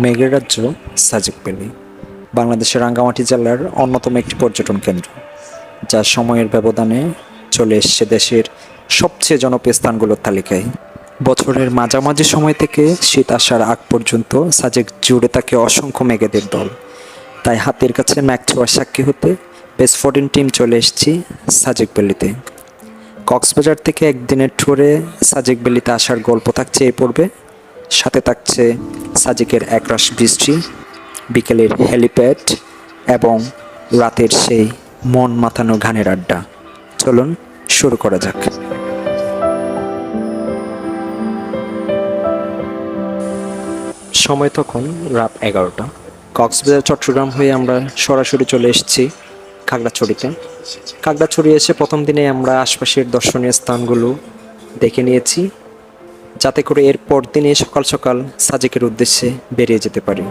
মেঘের রাজ্য সাজেক ভ্যালি, বাংলাদেশের রাঙ্গামাটি জেলার অন্যতম একটি পর্যটন কেন্দ্র, যা সময়ের ব্যবধানে চলে এসছে দেশের সবচেয়ে জনপ্রিয় স্থানগুলোর তালিকায়। বছরের মাঝামাঝি সময় থেকে শীত আসার আগ পর্যন্ত সাজেক জুড়ে থাকে অসংখ্য মেঘেদের দল। তাই হাতের কাছে ম্যাচ ছোঁয়ার সাক্ষী হতে বেস্ট ফোরটিন টিম চলে এসেছি সাজেক ভ্যালিতে। কক্সবাজার থেকে একদিনের ট্যুরে সাজেক ভ্যালিতে আসার গল্প থাকছে এই পর্বে। সাথে থাকছে সাজেকের একরাশ বৃষ্টি, বিকেলের হেলিপ্যাড এবং রাতের সেই মন মাথানো ঘানের আড্ডা। চলুন শুরু করা যাক। সময় তখন রাত এগারোটা। কক্সবাজার, চট্টগ্রাম হয়ে আমরা সরাসরি চলে এসেছি খাগড়াছড়িতে। খাগড়াছড়ি এসে প্রথম দিনে আমরা আশপাশের দর্শনীয় স্থানগুলো দেখে নিয়েছি। যাতে করে এর দিনে সকাল সকাল সাজেকের উদ্দেশ্যে বেরিয়ে যেতে পারি।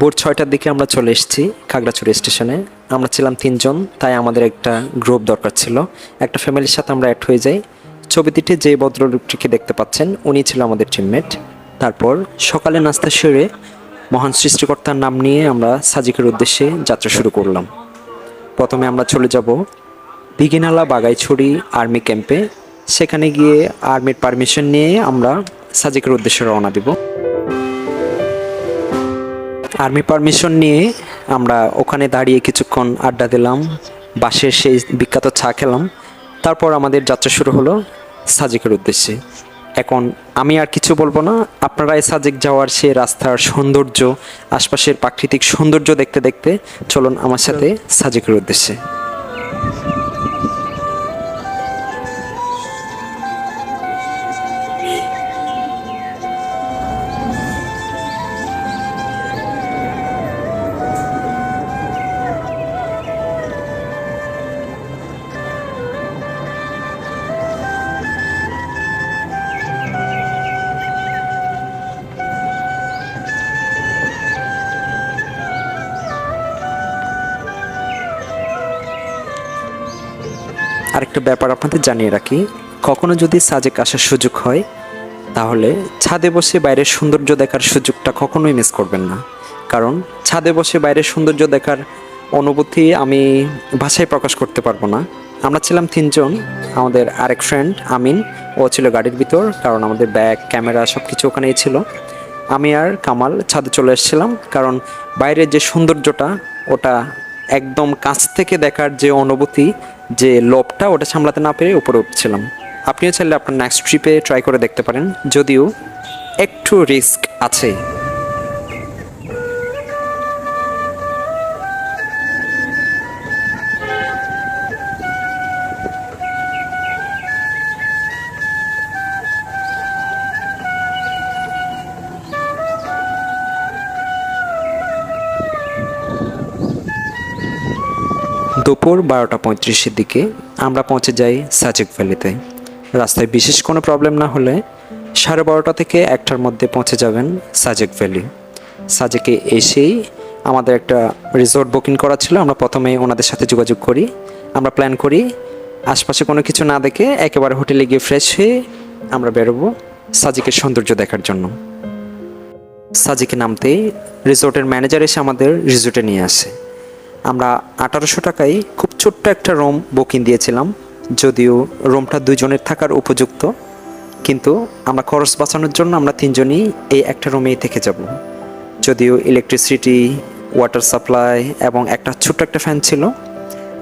ভোর ছয়টার দিকে আমরা চলে এসেছি খাগড়াছড়ি স্টেশনে। আমরা ছিলাম তিনজন, তাই আমাদের একটা গ্রুপ দরকার ছিল। একটা ফ্যামিলির সাথে আমরা অ্যাড হয়ে যাই। ছবিটিতে যে ভদ্রলোকটিকে দেখতে পাচ্ছেন, উনি ছিল আমাদের টিমমেট তারপর সকালে নাস্তা সেরে মহান সৃষ্টিকর্তার নাম নিয়ে আমরা সাজিকের উদ্দেশ্যে যাত্রা শুরু করলাম। প্রথমে আমরা চলে যাব দিঘিনালা বাগাইছড়ি আর্মি ক্যাম্পে। সেখানে গিয়ে আর্মির পারমিশন নিয়ে আমরা সাজিকের উদ্দেশ্যে রওনা দিব। আর্মি পারমিশন নিয়ে আমরা ওখানে দাঁড়িয়ে কিছুক্ষণ আড্ডা দিলাম, বাসের সেই বিখ্যাত চা খেলাম। তারপর আমাদের যাত্রা শুরু হলো সাজেকের উদ্দেশ্যে। এখন আমি আর কিছু বলব না, আপনারা এই সাজেক যাওয়ার সেই রাস্তার সৌন্দর্য, আশপাশের প্রাকৃতিক সৌন্দর্য দেখতে দেখতে চলুন আমার সাথে সাজেকের উদ্দেশ্যে। আরেকটা ব্যাপার আপনাদের জানিয়ে রাখি। কখনো যদি সাজেক আসার সুযোগ হয়, তাহলে ছাদে বসে বাইরের সৌন্দর্য দেখার সুযোগটা কখনোই মিস করবেন না। কারণ ছাদে বসে বাইরের সৌন্দর্য দেখার অনুভূতি আমি ভাষায় প্রকাশ করতে পারব না। আমরা ছিলাম তিনজন, আমাদের আরেক ফ্রেন্ড আমিন, ও ছিল গাড়ির ভিতর, কারণ আমাদের ব্যাগ ক্যামেরা সব কিছু ওখানেই ছিল। আমি আর কামাল ছাদে চলে এসেছিলাম, কারণ বাইরের যে সৌন্দর্যটা, ওটা একদম কাছ থেকে দেখার যে অনুভূতি, যে লোভটা, ওটা সামলাতে না পেরে উপরে উঠছিলাম। আপনিও চাইলে আপনার নেক্সট ট্রিপে ট্রাই করে দেখতে পারেন। যদিও একটু রিস্ক আছে। দুপুর বারোটা পঁয়ত্রিশের দিকে আমরা পৌঁছে যাই সাজেক ভ্যালিতে। রাস্তায় বিশেষ কোনো প্রবলেম না হলে সাড়ে বারোটা থেকে একটার মধ্যে পৌঁছে যাবেন সাজেক ভ্যালি। সাজেকে এসেই আমাদের একটা রিসোর্ট বুকিং করা ছিল, আমরা প্রথমে ওনাদের সাথে যোগাযোগ করি, আমরা প্ল্যান করি, আশপাশে কোনো কিছু না দেখে একেবারে হোটেলে গিয়ে ফ্রেশ হয়ে আমরা বেরোবো সাজিকের সৌন্দর্য দেখার জন্য। সাজিকে নামতেই রিসোর্টের ম্যানেজার এসে আমাদের রিসোর্টে নিয়ে আসে। আমরা আঠারোশো টাকায় খুব ছোট্ট একটা রুম বুকিং দিয়েছিলাম। যদিও রুমটা দুজনের থাকার উপযুক্ত। কিন্তু আমরা খরচ বাঁচানোর জন্য আমরা তিনজনই এই একটা রুমেই থেকে যাব। যদিও ইলেকট্রিসিটি ওয়াটার সাপ্লাই এবং একটা ছোট্ট একটা ফ্যান ছিল।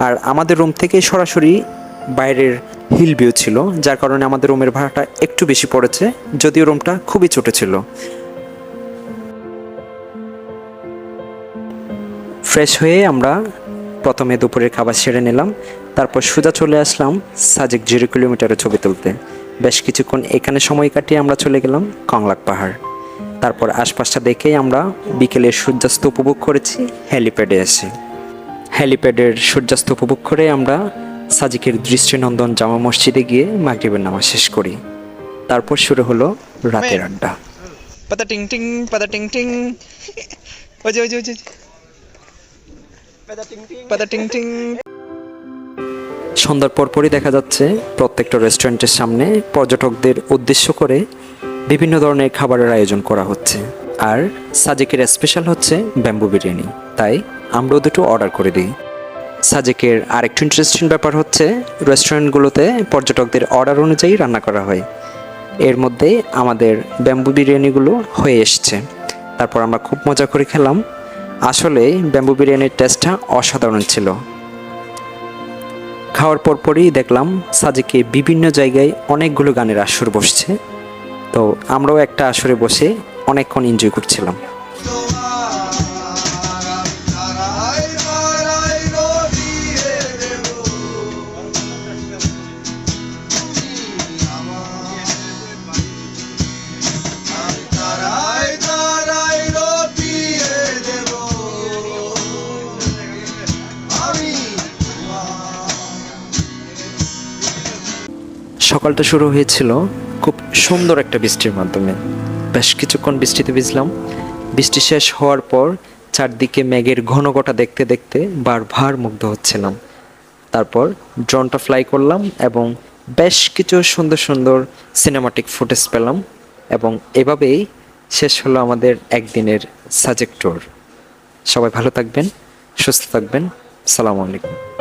আর আমাদের রুম থেকে সরাসরি বাইরের হিল ভিউ ছিল, যার কারণে আমাদের রুমের ভাড়াটা একটু বেশি পড়েছে। যদিও রুমটা খুবই ছোট ছিল। ফ্রেশ হয়ে আমরা প্রথমে দুপুরের খাবার সেরে নিলাম। তারপর সোজা চলে আসলাম সাজেক জিরো কিলোমিটারের ছবি তুলতে। বেশ কিছুক্ষণ এখানে সময় কাটিয়ে আমরা চলে গেলাম কংলাক পাহাড়। তারপর আশপাশটা দেখেই আমরা বিকেলের সূর্যাস্ত উপভোগ করেছি হ্যালিপ্যাডে এসে। হ্যালিপ্যাডের সূর্যাস্ত উপভোগ করে আমরা সাজিকের দৃষ্টিনন্দন জামা মসজিদে গিয়ে মাগরিবের নামাজ শেষ করি। তারপর শুরু হলো রাতের আড্ডা। ting ting. Oje oje oje. Pada সন্ধ্যার পরপরই দেখা যাচ্ছে প্রত্যেকটা রেস্টুরেন্টের সামনে পর্যটকদের উদ্দেশ্য করে বিভিন্ন ধরনের খাবারের আয়োজন করা হচ্ছে। আর সাজেকের স্পেশাল হচ্ছে ব্যাম্বু বিরিয়ানি তাই আমরাও দুটো অর্ডার করে দিই। সাজেকের আরেকটু ইন্টারেস্টিং ব্যাপার হচ্ছে রেস্টুরেন্টগুলোতে পর্যটকদের অর্ডার অনুযায়ী রান্না করা হয়। এর মধ্যে আমাদের ব্যাম্বু বিরিয়ানিগুলো হয়ে এসছে। তারপর আমরা খুব মজা করে খেলাম। আসলে ব্যাম্বু বিরিয়ানির টেস্টটা অসাধারণ ছিল। খাওয়ার পরপরই দেখলাম সাজেকে বিভিন্ন জায়গায় অনেকগুলো গানের আসর বসছে। তো আমরাও একটা আসরে বসে অনেকক্ষণ এনজয় করছিলাম। সকালটা শুরু হয়েছিল খুব সুন্দর একটা বৃষ্টির মাধ্যমে। বেশ কিছুক্ষণ বৃষ্টিতে ভিজলাম। বৃষ্টি শেষ হওয়ার পর চারদিকে মেঘের ঘনঘটা দেখতে দেখতে বারবার মুগ্ধ হচ্ছিলাম। তারপর ড্রোনটা ফ্লাই করলাম এবং বেশ কিছু সুন্দর সুন্দর সিনেমাটিক ফুটেজ পেলাম এবং এভাবেই শেষ হলো আমাদের একদিনের সাজেক ট্যুর সবাই ভালো থাকবেন, সুস্থ থাকবেন। সালামু আলাইকুম।